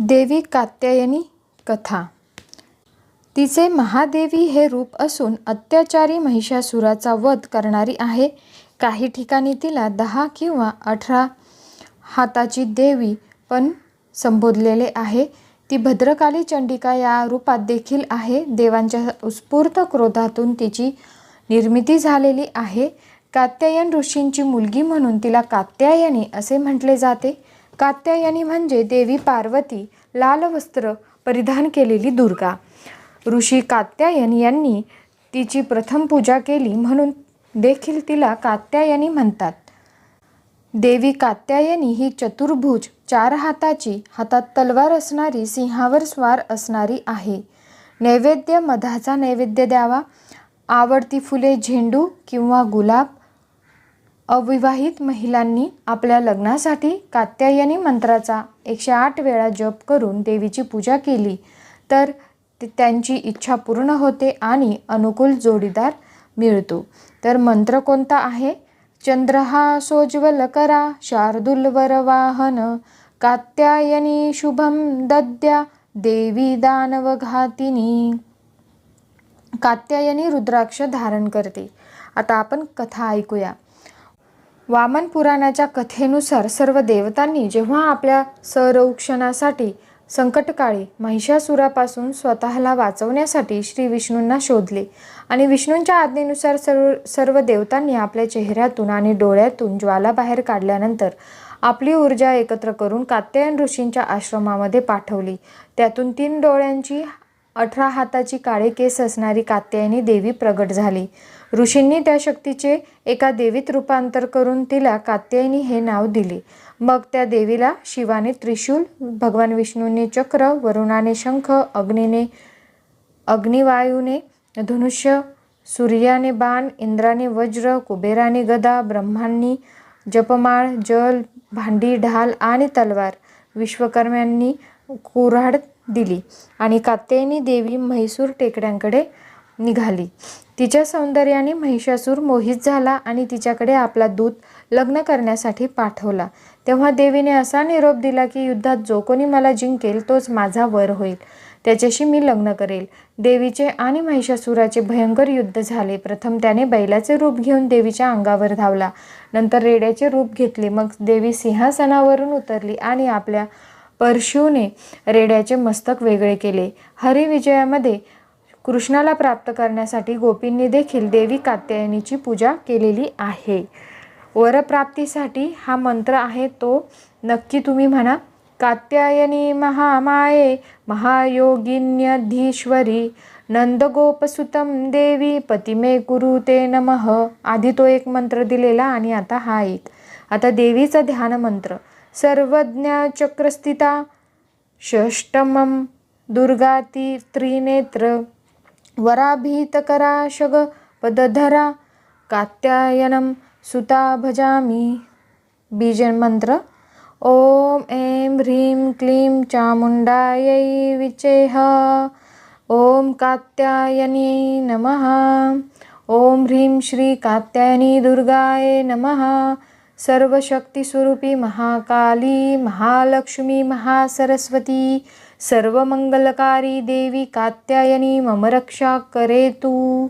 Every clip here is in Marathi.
देवी कात्यायनी कथा. तिचे महादेवी हे रूप असून अत्याचारी महिषासुराचा वध करणारी आहे. काही ठिकाणी तिला दहा किंवा अठरा हाताची देवी पण संबोधलेले आहे. ती भद्रकाली चंडिका या रूपात देखील आहे. देवांच्या उत्स्फूर्त क्रोधातून तिची निर्मिती झालेली आहे. कात्यायन ऋषींची मुलगी म्हणून तिला कात्यायनी असे म्हटले जाते. कात्यायनी म्हणजे देवी पार्वती लाल वस्त्र परिधान केलेली दुर्गा. ऋषी कात्यायन यांनी तिची प्रथम पूजा केली म्हणून देखील तिला कात्यायनी म्हणतात. देवी कात्यायनी ही चतुर्भुज चार हाताची हातात तलवार असणारी सिंहावर स्वार असणारी आहे. नैवेद्य मधाचा नैवेद्य द्यावा. आवडती फुले झेंडू किंवा गुलाब अविवाहित महिलांनी आपल्या लग्नासाठी कात्यायनी मंत्राचा एकशे आठ वेळा जप करून देवीची पूजा केली. तर ते- त्यांची इच्छा पूर्ण होते आणि अनुकूल जोडीदार मिळतो. तर मंत्र कोणता आहे? चंद्रहा सोज्वल करा शार्दूल वरवाहन कात्यायनी शुभम दद्या देवी दानवघातिनी कात्यायनी रुद्राक्ष धारण करते. आता आपण कथा ऐकूया. वामन पुराणाच्या कथेनुसार सर्व देवतांनी जेव्हा आपल्या संरक्षणासाठी संकटकाळी महिषासुरापासून स्वतःला वाचवण्यासाठी श्री विष्णूंना शोधले आणि विष्णूंच्या आज्ञेनुसार सर्व सर्व देवतांनी आपल्या चेहऱ्यातून आणि डोळ्यातून ज्वाला बाहेर काढल्यानंतर आपली ऊर्जा एकत्र करून कात्यायन ऋषींच्या आश्रमामध्ये पाठवली. त्यातून तीन डोळ्यांची अठरा हाताची काळे केस असणारी कात्यायनी देवी प्रगट झाली. ऋषींनी त्या शक्तीचे एका देवीत रूपांतर करून तिला कात्यायनी हे नाव दिले. मग त्या देवीला शिवाने त्रिशूल भगवान विष्णूने चक्र वरुणाने शंख अग्नीने अग्निवायूने धनुष्य सूर्याने बाण इंद्राने वज्र कुबेराने गदा ब्रह्मांनी जपमाळ जल भांडी ढाल आणि तलवार. विश्वकर्म्यांनी कुऱ्हाड दिली आणि कात्यायनी देवी म्हैसूर टेकड्यांकडे निघाली. तिच्या सौंदर्याने महिषासूर मोहित झाला आणि तिच्याकडे आपला दूत लग्न करण्यासाठी पाठवला. तेव्हा देवीने असा निरोप दिला की युद्धात जो कोणी मला जिंकेल तोच माझा वर होईल. त्याच्याशी मी लग्न करेल. देवीचे आणि महिषासुराचे भयंकर युद्ध झाले. प्रथम त्याने बैलाचे रूप घेऊन देवीच्या अंगावर धावला. नंतर रेड्याचे रूप घेतले. मग देवी सिंहासनावरून उतरली आणि आपल्या परशुने रेड्याचे मस्तक वेगळे केले. हरिविजयामध्ये कृष्णाला प्राप्त करण्यासाठी गोपींनी देखील देवी कात्यायनीची पूजा केलेली आहे. वरप्राप्तीसाठी हा मंत्र आहे तो नक्की तुम्ही म्हणा. कात्यायनी महामाये महायोगिन्यधीश्वरी नंदगोपसुतम देवी पतिमे कुरु ते नमः. आधी तो एक मंत्र दिलेला आणि आता हा एक. आता देवीचा ध्यान सर्वज्ञचक्रस्थिता चक्रस्थिता षष्टमं दुर्गाती त्रिनेत्र वराभीतकरा शगपदधरा कात्यायनं सुता भजामि। बीजमंत्र ॐ ऐं ह्रीं क्लीं चामुण्डायै विचेह ॐ कात्यायनी नमः ॐ ह्रीं श्री कात्यायनी दुर्गाय नमः सर्वशक्तिस्वरूपी महाकाली महालक्ष्मी महासरस्वती सर्वमंगलकारी देवी कात्यायनी मम रक्षा करे तू.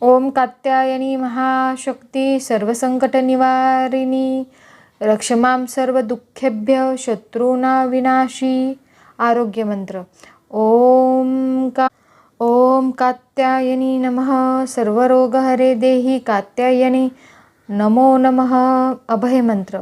ओम कात्यायनी महाशक्ती सर्वसंकटनिवारिणी रक्षमां सर्व दुःखेभ्य शत्रूना विनाशी आरोग्यमंत्र. ओम का ओम कात्यायनी नमः सर्वरोगहरे देही कात्यायनी नमो नमः अभयमंत्र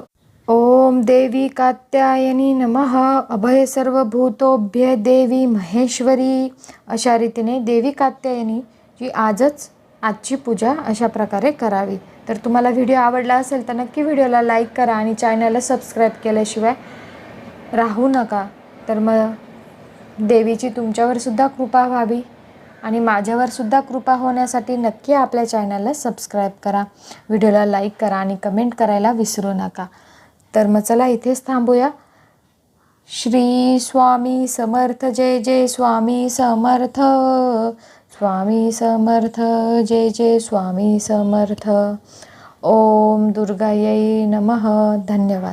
ओम देवी कात्यायनी नमः अभय सर्वभूतोभ्य देवी महेश्वरी। अशा रीतीने देवी कात्यायनी जी आजच आजची पूजा अशा प्रकारे करावी. तर तुम्हाला व्हिडिओ आवडला असेल तर नक्की व्हिडिओला लाईक करा आणि चॅनलला सबस्क्राईब केल्याशिवाय राहू नका. तर मग देवीची तुमच्यावर सुद्धा कृपा व्हावी. आणि माझ्यावर सुद्धा कृपा होण्यासाठी नक्की आपल्या चॅनलला सबस्क्राईब करा. व्हिडिओला लाईक करा आणि कमेंट करायला विसरू नका. तर मग चला इथेच थांबूया. श्री स्वामी समर्थ जय जय स्वामी समर्थ. स्वामी समर्थ जय जय स्वामी समर्थ. ओम दुर्गायै नमः. धन्यवाद.